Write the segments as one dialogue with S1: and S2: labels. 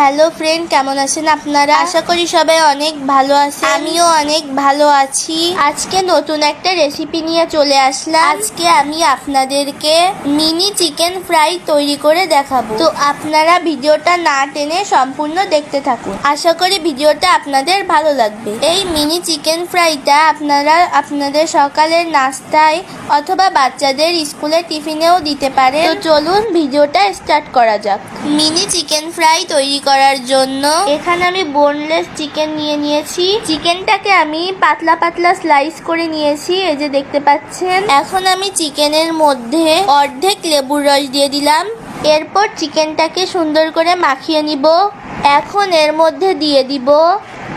S1: Hello friend কেমন আছেন আপনারা? আশা করি সবাই অনেক ভালো আছে আমিও অনেক ভালো আছি। আজকে নতুন একটা রেসিপি নিয়ে চলে আসলাম। আজকে আমি আপনাদেরকে মিনি চিকেন ফ্রাই তৈরি করে দেখাবো। তো আপনারা ভিডিওটা না টেনে সম্পূর্ণ দেখতে থাকুন। আশা করি ভিডিওটা আপনাদের ভালো লাগবে। এই মিনি চিকেন ফ্রাইটা আপনারা আপনাদের সকালের নাস্তায় অথবা বাচ্চাদের স্কুলের টিফিনেও দিতে পারে তো চলুন ভিডিওটা স্টার্ট করা যাক। মিনি চিকেন ফ্রাই তৈরি করার জন্য। এখানে আমি বোনলেস চিকেন নিয়ে নিয়েছি। চিকেনটাকে আমি পাতলা পাতলা স্লাইস করে নিয়েছি, এই যে দেখতে পাচ্ছেন। এখন আমি চিকেনের মধ্যে অর্ধেক লেবুর রস দিয়ে দিলাম। এরপর চিকেনটাকে সুন্দর করে মাখিয়ে নিব। এখন এর মধ্যে দিয়ে দিব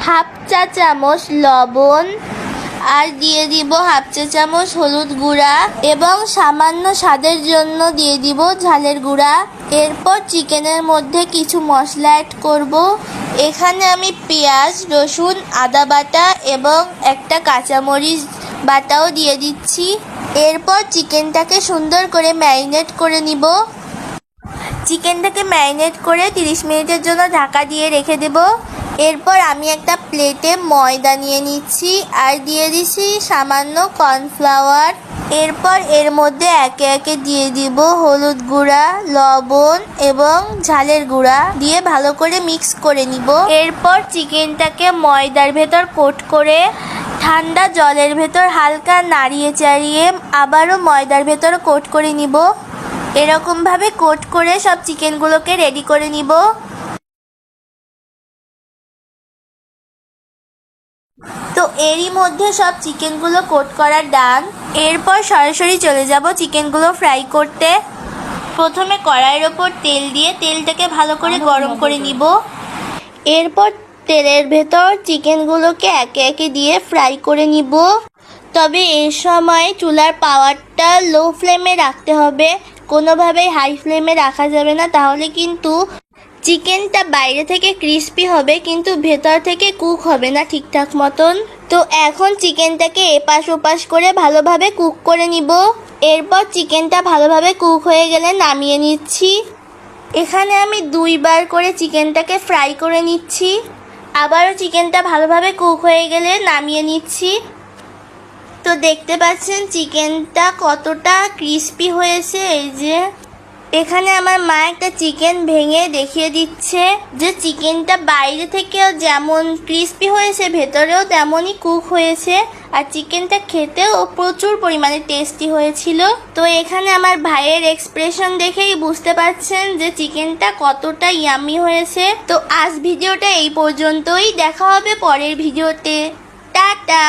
S1: হাফ চা চামচ লবণ। আর দিয়ে দিব হাফ চা চামচ হলুদ গুঁড়া এবং সামান্য স্বাদের জন্য দিয়ে দিব ঝালের গুঁড়া। এরপর চিকেনের মধ্যে কিছু মশলা অ্যাড করব। এখানে আমি পেঁয়াজ, রসুন, আদা বাটা এবং একটা কাঁচামরিচ বাটাও দিয়ে দিচ্ছি। এরপর চিকেনটাকে সুন্দর করে ম্যারিনেট করে নিব। চিকেনটাকে ম্যারিনেট করে 30 মিনিটের জন্য ঢাকা দিয়ে রেখে দেব। এরপর আমি একটা প্লেটে ময়দা নিয়ে নিচ্ছি আর দিয়ে দিচ্ছি সামান্য কর্নফ্লাওয়ার এরপর এর মধ্যে একে একে দিয়ে দিব হলুদ গুঁড়া, লবণ এবং ঝালের গুঁড়া দিয়ে ভালো করে মিক্স করে নিব। এরপর চিকেনটাকে ময়দার ভেতর কোট করে ঠান্ডা জলের ভেতর হালকা নাড়িয়ে চাড়িয়ে আবারও ময়দার ভেতর কোট করে নিব। এরকমভাবে কোট করে সব চিকেনগুলোকে রেডি করে নিব। তো এরই মধ্যে সব চিকেনগুলো কোট করা ডান। এরপর সরাসরি চলে যাব চিকেনগুলো ফ্রাই করতে। প্রথমে কড়াইয়ের ওপর তেল দিয়ে তেলটাকে ভালো করে গরম করে নিব। এরপর তেলের ভেতর চিকেনগুলোকে একে একে দিয়ে ফ্রাই করে নিব। তবে এর সময় চুলার পাওয়ারটা লো ফ্লেমে রাখতে হবে। কোনোভাবেই হাই ফ্লেমে রাখা যাবে না। তাহলে কিন্তু চিকেনটা বাইরে থেকে ক্রিস্পি হবে কিন্তু ভেতর থেকে কুক হবে না ঠিকঠাক মতন। তো এখন চিকেনটাকে এপাশ ওপাশ করে ভালোভাবে কুক করে নিব। এরপর চিকেনটা ভালোভাবে কুক হয়ে গেলে নামিয়ে নিচ্ছি। এখানে আমি দুইবার করে চিকেনটাকে ফ্রাই করে নিচ্ছি। আবারও চিকেনটা ভালোভাবে কুক হয়ে গেলে নামিয়ে নিচ্ছি। তো দেখতে পাচ্ছেন চিকেনটা কতটা ক্রিস্পি হয়েছে, এই যে। এখানে আমার মা একটা চিকেন ভেঙে দেখিয়ে দিচ্ছে। যে চিকেনটা বাইরে থেকেও যেমন ক্রিস্পি হয়েছে, ভেতরেও তেমনই কুক হয়েছে। আর চিকেনটা খেতেও প্রচুর পরিমাণে টেস্টি হয়েছিল। তো এখানে আমার ভাইয়ের এক্সপ্রেশন দেখেই বুঝতে পারছেন যে চিকেনটা কতটা ইয়ামি হয়েছে। তো আজ ভিডিওটা এই পর্যন্তই। দেখা হবে পরের ভিডিওতে। টাটা!